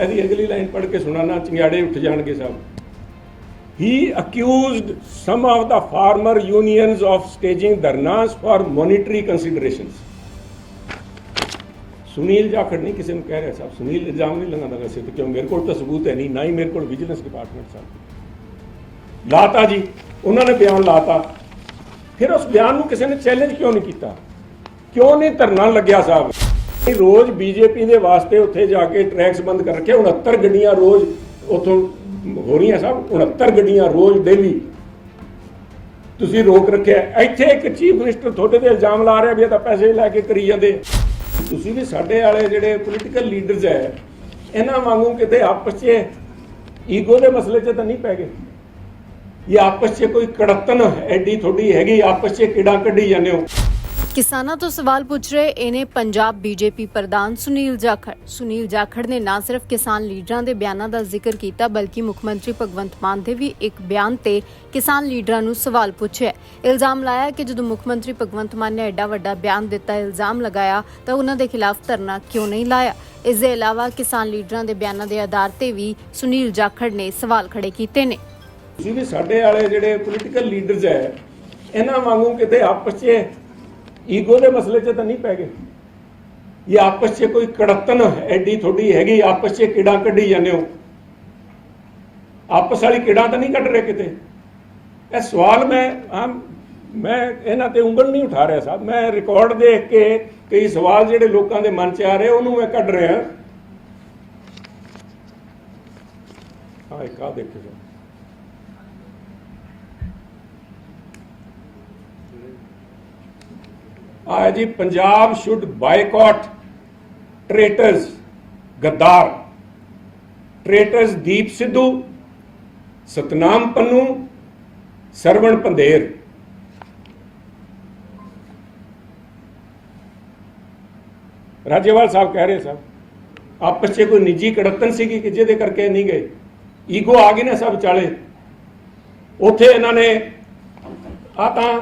ਇਹਦੀ ਅਗਲੀ ਲਾਈਨ ਪੜ੍ਹ ਕੇ ਸੁਣਾਣਾ ਚਿੰਗਾੜੇ ਉੱਠ ਜਾਣਗੇ ਸਭ। He accused some of the farmer unions of staging dharnas for monetary considerations. Sunil Jakhar ਨਹੀਂ ਕਿਸੇ ਨੂੰ ਕਹਿ ਰਿਹਾ ਸਾਹਿਬ। ਸੁਨੀਲ ਇਲਜ਼ਾਮ ਨਹੀਂ ਲਗਾਉਂਦਾ ਵੈਸੇ ਤੇ, ਕਿਉਂ? ਮੇਰੇ ਕੋਲ ਤਾਂ ਸਬੂਤ ਹੈ ਨਹੀਂ, ਨਾ ਹੀ ਮੇਰੇ ਕੋਲ ਵਿਜੀਲੈਂਸ ਡਿਪਾਰਟਮੈਂਟ ਸਾਹਿਬ ਲਾਤਾ ਜੀ, ਉਹਨਾਂ ਨੇ ਬਿਆਨ ਲਾਤਾ। ਫਿਰ ਉਸ ਬਿਆਨ ਨੂੰ ਕਿਸੇ ਨੇ ਚੈਲੰਜ ਕਿਉਂ ਨਹੀਂ ਕੀਤਾ? ਕਿਉਂ ਨਹੀਂ ਧਰਨਾ ਲੱਗਿਆ ਸਾਹਿਬ? ਰੋਜ਼ ਬੀਜੇਪੀ ਦੇ ਵਾਸਤੇ ਉੱਥੇ ਜਾ ਕੇ ਟਰੈਕਸ ਬੰਦ ਕਰ ਰੱਖੇ 69 ਗੱਡੀਆਂ ਰੋਜ਼ ਉੱਥੋਂ ਹੋ ਰਹੀਆਂ ਸਾਹਿਬ 69 ਗੱਡੀਆਂ ਰੋਜ਼ ਡੇਲੀ ਤੁਸੀਂ ਰੋਕ ਰੱਖਿਆ। ਇੱਥੇ ਇੱਕ ਚੀਫ ਮਿਨਿਸਟਰ ਤੁਹਾਡੇ ਤੇ ਇਲਜ਼ਾਮ ਲਾ ਰਿਹਾ ਵੀ ਇਹ ਤਾਂ ਪੈਸੇ ਲੈ ਕੇ ਕਰੀ ਜਾਂਦੇ। ਤੁਸੀਂ ਵੀ ਸਾਡੇ ਵਾਲੇ ਜਿਹੜੇ ਪੋਲੀਟੀਕਲ ਲੀਡਰਸ ਹੈ ਇਹਨਾਂ ਵਾਂਗੂ ਕਿਤੇ ਆਪਸ 'ਚ ਈਗੋ ਦੇ ਮਸਲੇ 'ਚ ਤਾਂ ਨਹੀਂ ਪੈ ਗਏ? ਇਹ ਆਪਸ 'ਚ ਕੋਈ ਕੜਤਨ ਐਡੀ ਤੁਹਾਡੀ ਹੈਗੀ, ਆਪਸ 'ਚ ਕਿੜਾ ਕੱਢੀ ਜਾਂਦੇ ਹੋ? ਕਿਸਾਨਾਂ ਤੋਂ ਸਵਾਲ ਪੁੱਛ ਰਹੇ, ਇਹਨੇ ਪੰਜਾਬ ਬੀਜੇਪੀ ਪ੍ਰਧਾਨ ਸੁਨੀਲ ਜਾਖੜ ਸੁਨੀਲ ਜਾਖੜ ਨੇ ਨਾ ਸਿਰਫ ਕਿਸਾਨ ਲੀਡਰਾਂ ਦੇ ਬਿਆਨਾਂ ਦਾ ਜ਼ਿਕਰ ਕੀਤਾ, ਬਲਕਿ ਮੁੱਖ ਮੰਤਰੀ ਭਗਵੰਤ ਮਾਨ ਦੇ ਵੀ ਇੱਕ ਬਿਆਨ ਤੇ ਕਿਸਾਨ ਲੀਡਰਾਂ ਨੂੰ ਸਵਾਲ ਪੁੱਛਿਆ। ਇਲਜ਼ਾਮ ਲਾਇਆ ਕਿ ਜਦੋਂ ਮੁੱਖ ਮੰਤਰੀ ਭਗਵੰਤ ਮਾਨ ਨੇ ਐਡਾ ਵੱਡਾ ਬਿਆਨ ਦਿੱਤਾ, ਇਲਜ਼ਾਮ ਲਗਾਇਆ, ਤਾਂ ਉਹਨਾਂ ਦੇ ਖਿਲਾਫ ਧਰਨਾ ਕਿਉਂ ਨਹੀਂ ਲਾਇਆ? ਇਸ ਦੇ ਇਲਾਵਾ ਕਿਸਾਨ ਲੀਡਰਾਂ ਦੇ ਬਿਆਨਾਂ ਦੇ ਆਧਾਰ ਤੇ ਵੀ ਸੁਨੀਲ ਜਾਖੜ ਨੇ ਸਵਾਲ ਖੜੇ ਕੀਤੇ ਨੇ। ਤੁਸੀਂ ਵੀ ਸਾਡੇ ਵਾਲੇ ਜਿਹੜੇ ਪੋਲੀਟੀਕਲ ਲੀਡਰਸ ਹੈ, ਇਹਨਾਂ ਵਾਂਗੂ ਕਿਤੇ ਆਪਸ 'ਚ ਈਗੋ ਦੇ ਮਸਲੇ 'ਚ ਤਾਂ ਨਹੀਂ ਪੈ ਗਏ। ਇਹ ਆਪਸ 'ਚ ਕੋਈ ਕੜਤਨ ਐਡੀ ਤੁਹਾਡੀ ਹੈਗੀ, ਆਪਸ 'ਚ ਕਿਹੜਾ ਕੱਢੀ ਜਾਂਦੇ ਹੋ। ਆਪਸ ਵਾਲੀ ਕਿਹੜਾ ਤਾਂ ਨਹੀਂ ਕੱਢ ਰਹੇ ਕਿਤੇ। ਇਹ ਸਵਾਲ ਮੈਂ ਆਮ ਮੈਂ ਇਹਨਾਂ ਤੇ ਉਂਗਲ ਨਹੀਂ ਉਠਾ ਰਿਹਾ ਸਾਹਿਬ। ਮੈਂ ਰਿਕਾਰਡ ਦੇਖ ਕੇ ਕਈ ਸਵਾਲ ਜਿਹੜੇ ਲੋਕਾਂ ਦੇ ਮਨ 'ਚ ਆ ਰਹੇ, ਉਹਨੂੰ ਮੈਂ ਕੱਢ ਰਿਹਾ। ਹਾਂ ਇੱਕ ਆ ਦੇਖੋ ਜੀ ਜੀ, ਪੰਜਾਬ ਸ਼ੁੱਡ ਬਾਈਕਾਟ ਟ੍ਰੇਟਰਸ ਗੱਦਾਰ। ਟ੍ਰੇਟਰਸ ਦੀਪ ਸਿੱਧੂ, ਸਤਨਾਮ ਪੰਨੂ, ਸਰਵਣ ਪੰਧੇਰ। ਰਾਜੇਵਾਲ ਸਾਹਿਬ ਕਹਿ ਰਹੇ ਸਾਹਿਬ ਆਪਸ 'ਚ ਕੋਈ ਨਿੱਜੀ ਕੜਤਨ ਸੀਗੀ ਕਿ ਜਿਹਦੇ ਕਰਕੇ ਨਹੀਂ ਗਏ? ਈਗੋ ਆ ਗਈ ਨਾ ਸਭ ਚਾਲੇ ਉੱਥੇ ਇਹਨਾਂ ਨੇ ਆ ਤਾਂ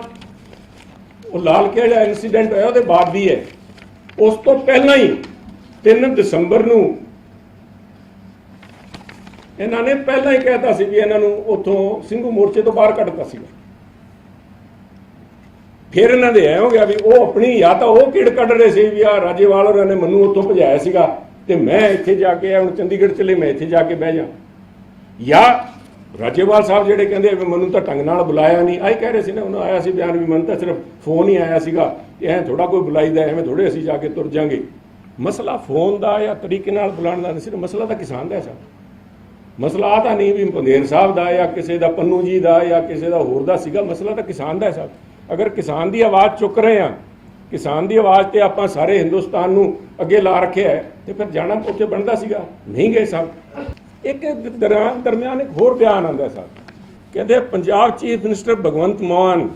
ਉਹ ਲਾਲ ਕਿਲ੍ਹਾ ਇਨਸੀਡੈਂਟ ਹੋਇਆ, ਉਹਦੇ ਬਾਅਦ ਦੀ ਹੈ। ਉਸ ਤੋਂ ਪਹਿਲਾਂ ਹੀ 3 ਦਸੰਬਰ ਨੂੰ ਇਹਨਾਂ ਨੇ ਪਹਿਲਾਂ ਹੀ ਕਹਿਤਾ ਸੀ ਵੀ ਇਹਨਾਂ ਨੂੰ ਉੱਥੋਂ ਸਿੰਘੂ ਮੋਰਚੇ ਤੋਂ ਬਾਹਰ ਕੱਢਤਾ ਸੀ ਫਿਰ ਇਹਨਾਂ ਦੇ ਐ ਹੋ ਗਿਆ ਵੀ ਉਹ ਆਪਣੀ ਜਾਂ ਤਾਂ ਉਹ ਕਿੜ ਕੱਢ ਰਹੇ ਸੀ ਵੀ ਆ ਰਾਜੇਵਾਲ ਹੋਰਾਂ ਨੇ ਮੈਨੂੰ ਉੱਥੋਂ ਭਜਾਇਆ ਸੀਗਾ ਤੇ ਮੈਂ ਇੱਥੇ ਜਾ ਕੇ, ਹੁਣ ਚੰਡੀਗੜ੍ਹ ਚਲੇ, ਮੈਂ ਇੱਥੇ ਜਾ ਕੇ ਬਹਿ ਜਾ। ਜਾਂ ਰਾਜੇਵਾਲ ਸਾਹਿਬ ਜਿਹੜੇ ਕਹਿੰਦੇ ਮੈਨੂੰ ਤਾਂ ਢੰਗ ਨਾਲ ਬੁਲਾਇਆ ਨਹੀਂ ਆਈ ਕਹਿ ਰਹੇ ਸੀ ਨਾ, ਉਹਨਾਂ ਆਇਆ ਸੀ ਬਿਆਨ ਵੀ ਮੈਨੂੰ ਤਾਂ ਸਿਰਫ ਫੋਨ ਹੀ ਆਇਆ ਸੀਗਾ ਇਹ ਐ ਥੋੜਾ ਕੋਈ ਬੁਲਾਈਦਾ, ਐਵੇਂ ਥੋੜੇ ਅਸੀਂ ਜਾ ਕੇ ਤੁਰ ਜਾਾਂਗੇ। ਮਸਲਾ ਫੋਨ ਦਾ ਜਾਂ ਤਰੀਕੇ ਨਾਲ ਬੁਲਾਉਣ ਦਾ ਨਹੀਂ ਸੀ ਮਸਲਾ ਤਾਂ ਕਿਸਾਨ ਦਾ ਹੈ ਸਾਹਿਬ ਮਸਲਾ ਆ ਤਾਂ ਨਹੀਂ ਵੀ ਪੰਦੇਰ ਸਾਹਿਬ ਦਾ ਜਾਂ ਕਿਸੇ ਦਾ, ਪੰਨੂ ਜੀ ਦਾ ਜਾਂ ਕਿਸੇ ਦਾ ਹੋਰ ਦਾ ਸੀਗਾ, ਮਸਲਾ ਤਾਂ ਕਿਸਾਨ ਦਾ ਹੈ ਸਾਹਿਬ ਅਗਰ ਕਿਸਾਨ ਦੀ ਆਵਾਜ਼ ਚੁੱਕ ਰਹੇ ਆ ਕਿਸਾਨ ਦੀ ਆਵਾਜ਼ ਤੇ ਆਪਾਂ ਸਾਰੇ ਹਿੰਦੁਸਤਾਨ ਨੂੰ ਅੱਗੇ ਲਾ ਰੱਖਿਆ ਹੈ, ਤੇ ਫਿਰ ਜਾਣਾ ਉੱਥੇ ਬਣਦਾ ਸੀਗਾ। ਨਹੀਂ ਗਏ ਸਾਹਿਬ ਇੱਕ ਦਰਮਿਆਨ ਦਰਮਿਆਨ ਇੱਕ ਹੋਰ ਬਿਆਨ ਆਂਦਾ ਸਾਹਿਬ ਕਹਿੰਦੇ Punjab chief minister Bhagwant Mann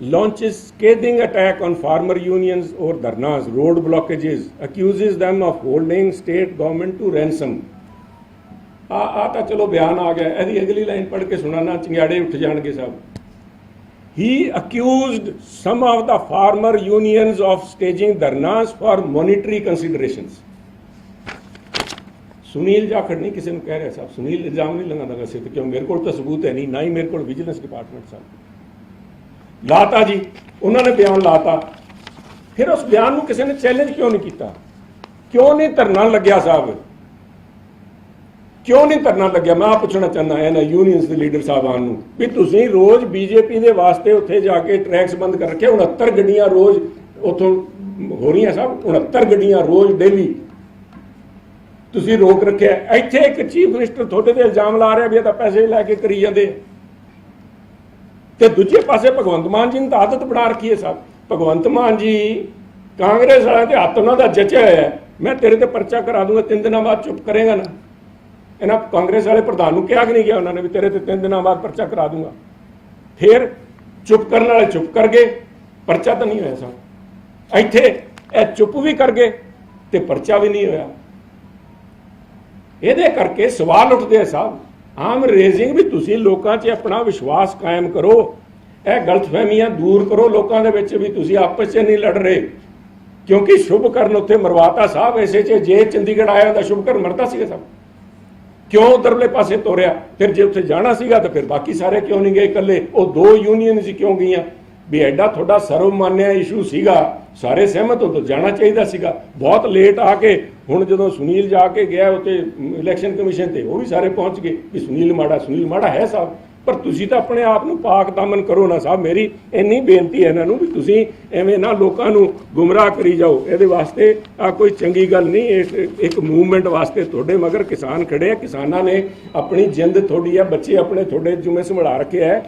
launches scathing attack on farmer unions over dharnas, road blockages, accuses them of holding state government to ransom. ਆ ਆ ਤਾਂ ਚਲੋ ਬਿਆਨ ਆ ਗਿਆ ਇਹਦੀ ਅਗਲੀ ਲਾਈਨ ਪੜ੍ਹ ਕੇ ਸੁਣਾਣਾ ਚਿੰਗਾੜੇ ਉੱਠ ਜਾਣਗੇ ਸਭ ਹੀ accused some of the farmer unions of staging dharnas for monetary considerations Sunil Jakhar ਨਹੀਂ ਕਿਸੇ ਨੂੰ ਕਹਿ ਰਿਹਾ ਸਾਹਿਬ। ਸੁਨੀਲ ਇਲਜ਼ਾਮ ਨਹੀਂ ਲਗਾਉਂਦਾ ਵੈਸੇ ਤੇ ਕਿਉਂ। ਮੇਰੇ ਕੋਲ ਤਾਂ ਸਬੂਤ ਹੈ ਨਹੀਂ, ਨਾ ਹੀ ਮੇਰੇ ਕੋਲ ਵਿਜੀਲੈਂਸ ਡਿਪਾਰਟਮੈਂਟ ਸਾਹਿਬ ਲਾਤਾ ਜੀ, ਉਹਨਾਂ ਨੇ ਬਿਆਨ ਲਾਤਾ। ਫਿਰ ਉਸ ਬਿਆਨ ਨੂੰ ਕਿਸੇ ਨੇ ਚੈਲੰਜ ਕਿਉਂ ਨਹੀਂ ਕੀਤਾ? ਕਿਉਂ ਨਹੀਂ ਧਰਨਾ ਲੱਗਿਆ ਸਾਹਿਬ? ਕਿਉਂ ਨਹੀਂ ਧਰਨਾ ਲੱਗਿਆ? ਮੈਂ ਆ ਪੁੱਛਣਾ ਚਾਹੁੰਦਾ ਇਹਨਾਂ ਯੂਨੀਅਨਸ ਦੇ ਲੀਡਰ ਸਾਹਿਬਾਨ ਨੂੰ, ਵੀ ਤੁਸੀਂ ਰੋਜ਼ ਬੀਜੇਪੀ ਦੇ ਵਾਸਤੇ ਉੱਥੇ ਜਾ ਕੇ ਟਰੈਕਸ ਬੰਦ ਕਰ ਰੱਖੇ। 69 ਗੱਡੀਆਂ ਰੋਜ਼ ਉੱਥੋਂ ਹੋ ਰਹੀਆਂ ਸਾਹਿਬ 69 ਗੱਡੀਆਂ ਰੋਜ਼ ਡੇਲੀ ਤੁਸੀਂ ਰੋਕ ਰੱਖਿਆ ਇੱਥੇ ਇੱਕ ਚੀਫ ਮਿਨਿਸਟਰ ਤੁਹਾਡੇ ਤੇ ਇਲਜ਼ਾਮ ਲਾ ਰਿਹਾ ਵੀ ਇਹ ਤਾਂ ਪੈਸੇ ਲੈ ਕੇ ਕਰੀ ਜਾਂਦੇ ਤੇ ਦੂਜੇ ਪਾਸੇ ਭਗਵੰਤ ਮਾਨ ਜੀ ਨੇ ਤਾਂ ਆਦਤ ਬਣਾ ਰੱਖੀ ਹੈ ਸਾਹਿਬ ਭਗਵੰਤ ਮਾਨ ਜੀ, ਕਾਂਗਰਸ ਵਾਲਿਆਂ ਤੇ ਹੱਥ ਉਹਨਾਂ ਦਾ ਜਚਿਆ ਹੋਇਆ ਹੈ। ਮੈਂ ਤੇਰੇ ਤੇ ਪਰਚਾ ਕਰਾ ਦੂੰਗਾ, ਤਿੰਨ ਦਿਨਾਂ ਬਾਅਦ ਚੁੱਪ ਕਰੇਗਾ ਨਾ। ਇਹਨਾਂ ਕਾਂਗਰਸ ਵਾਲੇ ਪ੍ਰਧਾਨ ਨੂੰ ਕਿਹਾ ਕਿ ਨਹੀਂ ਗਿਆ ਉਹਨਾਂ ਨੇ ਵੀ ਤੇਰੇ ਤੇ ਤਿੰਨ ਦਿਨਾਂ ਬਾਅਦ ਪਰਚਾ ਕਰਾ ਦੂੰਗਾ। ਫਿਰ ਚੁੱਪ ਕਰਨ ਵਾਲੇ ਚੁੱਪ ਕਰ ਗਏ। ਪਰਚਾ ਤਾਂ ਨਹੀਂ ਹੋਇਆ ਸਾਹਿਬ ਇੱਥੇ ਇਹ ਚੁੱਪ ਵੀ ਕਰ ਗਏ ਤੇ ਪਰਚਾ ਵੀ ਨਹੀਂ ਹੋਇਆ। ਇਹਦੇ ਕਰਕੇ ਸਵਾਲ ਉੱਠਦੇ ਆ ਸਾਹਿਬ ਆਮ ਰੇਜ਼ਿੰਗ ਵੀ ਤੁਸੀਂ ਲੋਕਾਂ 'ਚ ਆਪਣਾ ਵਿਸ਼ਵਾਸ ਕਾਇਮ ਕਰੋ। ਇਹ ਗਲਤਫਹਿਮੀਆਂ ਦੂਰ ਕਰੋ ਲੋਕਾਂ ਦੇ ਵਿੱਚ ਵੀ ਤੁਸੀਂ ਆਪਸ 'ਚ ਨਹੀਂ ਲੜ ਰਹੇ। ਕਿਉਂਕਿ ਸ਼ੁਭ ਕਰਨ ਉੱਥੇ ਮਰਵਾਤਾ ਸਾਹਿਬ ਐਸੇ 'ਚ ਜੇ ਚੰਡੀਗੜ੍ਹ ਆਇਆ ਤਾਂ ਸ਼ੁਭ ਕਰਨ ਮਰਦਾ ਸੀਗਾ ਸਾਹਿਬ ਕਿਉਂ ਉਧਰਲੇ ਪਾਸੇ ਤੋਰਿਆ? ਫਿਰ ਜੇ ਉੱਥੇ ਜਾਣਾ ਸੀਗਾ ਤਾਂ ਫਿਰ ਬਾਕੀ ਸਾਰੇ ਕਿਉਂ ਨਹੀਂ ਗਏ ਇਕੱਲੇ? ਉਹ ਦੋ ਯੂਨੀਅਨ ਸੀ ਕਿਉਂ ਗਈਆਂ? ਵੀ ਐਡਾ ਤੁਹਾਡਾ ਸਰਵਮਾਨਿਆ ਇਸ਼ੂ ਸੀਗਾ, ਸਾਰੇ ਸਹਿਮਤ ਹੋ ਜਾਣਾ ਚਾਹੀਦਾ ਸੀਗਾ। ਬਹੁਤ ਲੇਟ ਆ ਕੇ ਹੁਣ ਜਦੋਂ ਸੁਨੀਲ ਜਾ ਕੇ ਗਿਆ ਉੱਤੇ ਇਲੈਕਸ਼ਨ ਕਮਿਸ਼ਨ ਤੇ, ਉਹ ਵੀ ਸਾਰੇ ਪਹੁੰਚ ਗਏ ਵੀ ਸੁਨੀਲ ਮਾੜਾ ਸੁਨੀਲ ਮਾੜਾ ਹੈ ਸਾਹਿਬ ਪਰ ਤੁਸੀਂ ਤਾਂ ਆਪਣੇ ਆਪ ਨੂੰ ਪਾਕ ਦਾਮਨ ਕਰੋ ਨਾ ਸਾਹਿਬ ਮੇਰੀ ਇੰਨੀ ਬੇਨਤੀ ਹੈ ਇਹਨਾਂ ਨੂੰ ਵੀ ਤੁਸੀਂ ਐਵੇਂ ਨਾ ਲੋਕਾਂ ਨੂੰ ਗੁੰਮਰਾਹ ਕਰੀ ਜਾਓ। ਇਹਦੇ ਵਾਸਤੇ ਆ ਕੋਈ ਚੰਗੀ ਗੱਲ ਨਹੀਂ ਇੱਕ ਇੱਕ ਮੂਵਮੈਂਟ ਵਾਸਤੇ ਤੁਹਾਡੇ ਮਗਰ ਕਿਸਾਨ ਖੜੇ ਆ। ਕਿਸਾਨਾਂ ਨੇ ਆਪਣੀ ਜਿੰਦ ਤੁਹਾਡੀ ਆ, ਬੱਚੇ ਆਪਣੇ ਤੁਹਾਡੇ ਜੁਮੇ ਸੰਭਾਲ ਰੱਖਿਆ ਹੈ